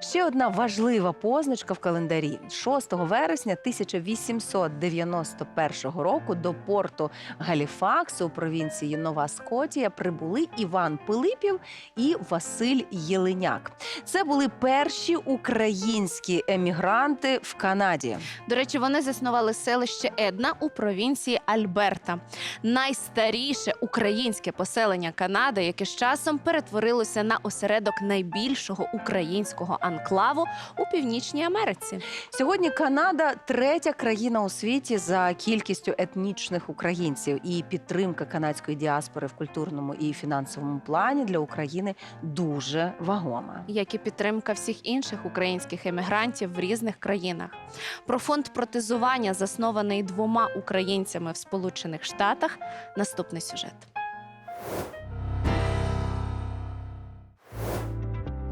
Ще одна важлива позначка в календарі 6 вересня 1891 року до порту Галіфаксу у провінції Нова Скотія прибули Іван Пилипів і Василь Єленяк. Це були перші українські емігранти в Канаді. До речі, вони заснували селище Една у провінції Альберта, найстаріше українське поселення Канади, яке з часом перетворилося на осередок найбільшого українського анклаву у північній Америці. Сьогодні Канада третя країна у світі за кількістю етнічних українців, і підтримка канадської діаспори в культурному і фінансовому плані для України дуже вагома. як і підтримка всіх інших українських емігрантів в різних країнах. Про фонд протезування, заснований двома українцями в Сполучених Штатах. Наступний сюжет.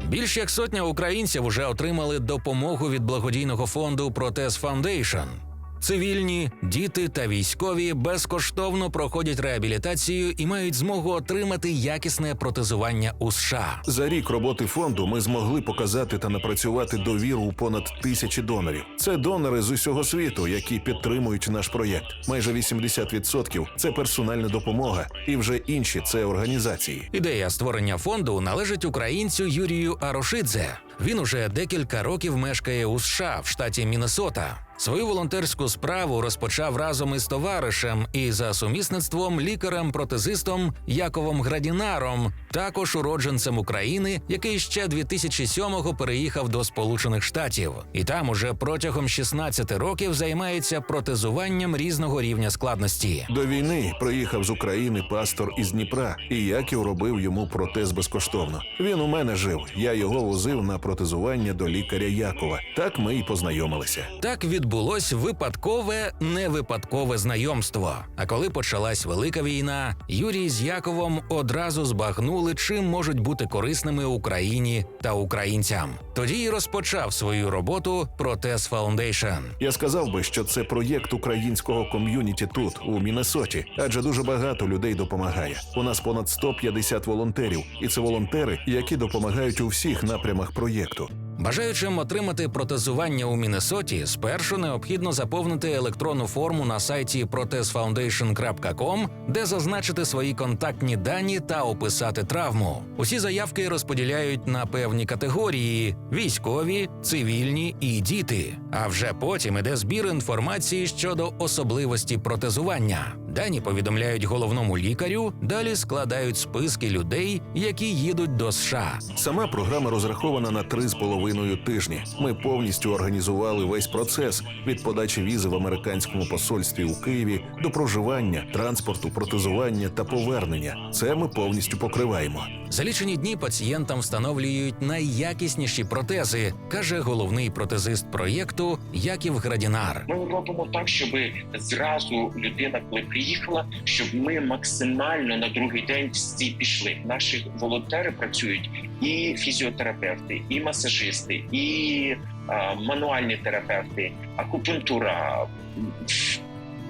Більш як сотня українців уже отримали допомогу від благодійного фонду Протез Фаундейшн. Цивільні, діти та військові безкоштовно проходять реабілітацію і мають змогу отримати якісне протезування у США. За рік роботи фонду ми змогли показати та напрацювати довіру у понад тисячі донорів. Це донори з усього світу, які підтримують наш проєкт. Майже 80% – це персональна допомога, і вже інші це організації. Ідея створення фонду належить українцю Юрію Арошидзе. Він уже декілька років мешкає у США в штаті Міннесота. Свою волонтерську справу розпочав разом із товаришем і за сумісництвом лікарем-протезистом Яковом Градінаром, також уродженцем України, який ще 2007-го переїхав до Сполучених Штатів, і там уже протягом 16 років займається протезуванням різного рівня складності. До війни приїхав з України пастор із Дніпра, і Яків робив йому протез безкоштовно. Він у мене жив. Я його возив на протезування до лікаря Якова. Так ми й познайомилися. Так відбулось випадкове, невипадкове знайомство. А коли почалась велика війна, Юрій з Яковом одразу збагнули, чим можуть бути корисними Україні та українцям. Тоді й розпочав свою роботу Протез Фаундейшн. Я сказав би, що це проєкт українського ком'юніті тут, у Міннесоті, адже дуже багато людей допомагає. У нас понад 150 волонтерів, і це волонтери, які допомагають у всіх напрямах проєкту. Бажаючим отримати протезування у Міннесоті, спершу необхідно заповнити електронну форму на сайті protezfoundation.com, де зазначити свої контактні дані та описати травму. Усі заявки розподіляють на певні категорії: військові, цивільні і діти. А вже потім іде збір інформації щодо особливості протезування. Дані повідомляють головному лікарю, далі складають списки людей, які їдуть до США. Сама програма розрахована на три з половиною тижні. Ми повністю організували весь процес від подачі візи в американському посольстві у Києві до проживання, транспорту, протезування та повернення. Це ми повністю покриваємо. За лічені дні пацієнтам встановлюють найякісніші протези, каже головний протезист проєкту Яків Градінар. Ми робимо так, щоб зразу людина, коли приїхала, щоб ми максимально на другий день всі пішли. Наші волонтери працюють і фізіотерапевти, і масажисти, і а, мануальні терапевти, акупунктура.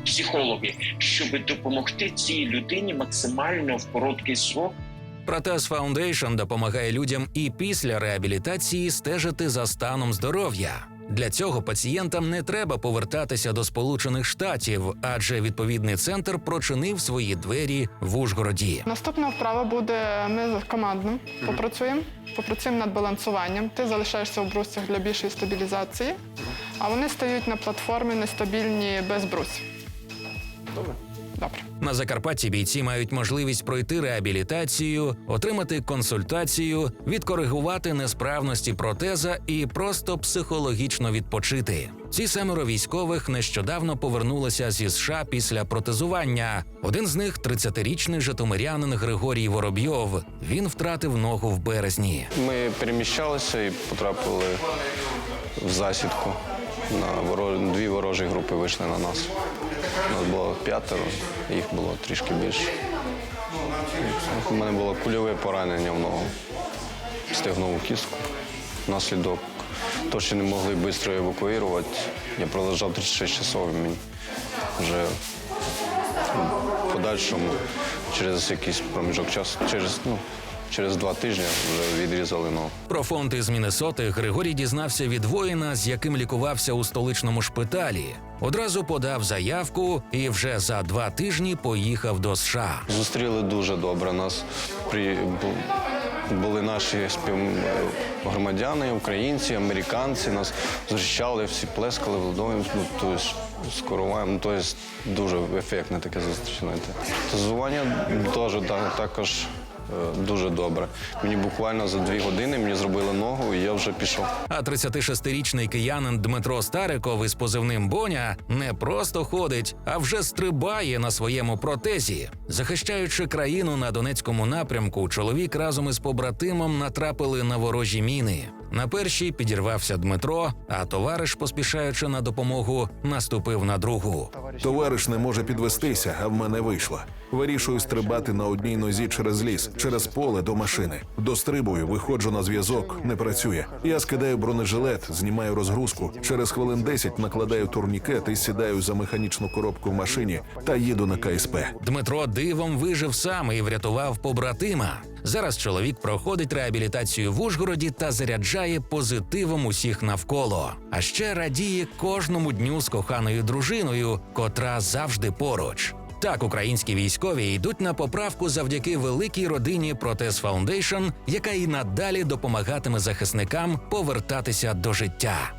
Психологи, щоб допомогти цій людині максимально в короткий срок Протез Фаундейшн допомагає людям і після реабілітації стежити за станом здоров'я. Для цього пацієнтам не треба повертатися до Сполучених Штатів, адже відповідний центр прочинив свої двері в Ужгороді. Наступна вправа буде ми командно попрацюємо, попрацюємо над балансуванням. Ти залишаєшся в брусцях для більшої стабілізації, а вони стають на платформі нестабільні без брусів. Добре. Добре. На Закарпатті бійці мають можливість пройти реабілітацію, отримати консультацію, відкоригувати несправності протеза і просто психологічно відпочити. Ці семеро військових нещодавно повернулися зі США після протезування. Один з них 30-річний житомирянин Григорій Воробйов. Він втратив ногу в березні. Ми переміщалися і потрапили в засідку. На. Дві ворожі групи вийшли на нас. Нас було п'ятеро, їх було трішки більше. У мене було кульове поранення в ногу, стегнову кістку. Наслідок того, що не могли швидко евакуювати, я пролежав 36 часов вже в подальшому через якийсь проміжок часу, через ну, через два тижні вже відрізали ногу. Про фонд із Міннесоти Григорій дізнався від воїна, з яким лікувався у столичному шпиталі. Одразу подав заявку і вже за два тижні поїхав до США. Зустріли дуже добре. Нас при були наші співгромадяни, українці, американці. Нас зустрічали, всі плескали, владою. Ну, тобто, скоруваємо. Ну, тобто, дуже ефектне таке зустріч. знаєте. Тазування теж також дуже добре. Мені буквально за дві години мені зробили ногу, і я вже пішов. А 36-річний киянин Дмитро Стариков із позивним Боня не просто ходить, а вже стрибає на своєму протезі. Захищаючи країну на Донецькому напрямку, чоловік разом із побратимом натрапили на ворожі міни. На першій підірвався Дмитро, а товариш, поспішаючи на допомогу, наступив на другу. Товариш не може підвестися, а в мене вийшло. Вирішую стрибати на одній нозі через ліс, через поле до машини. Дострибую, виходжу на зв'язок, не працює. Я скидаю бронежилет, знімаю розгрузку. Через хвилин 10 накладаю турнікет і сідаю за механічну коробку в машині та їду на КСП. Дмитро дивом вижив сам і врятував побратима. Зараз чоловік проходить реабілітацію в Ужгороді та заряджає позитивом усіх навколо. А ще радіє кожному дню з коханою дружиною, котра завжди поруч. Так, українські військові йдуть на поправку завдяки великій родині Протез Фаундейшн, яка і надалі допомагатиме захисникам повертатися до життя.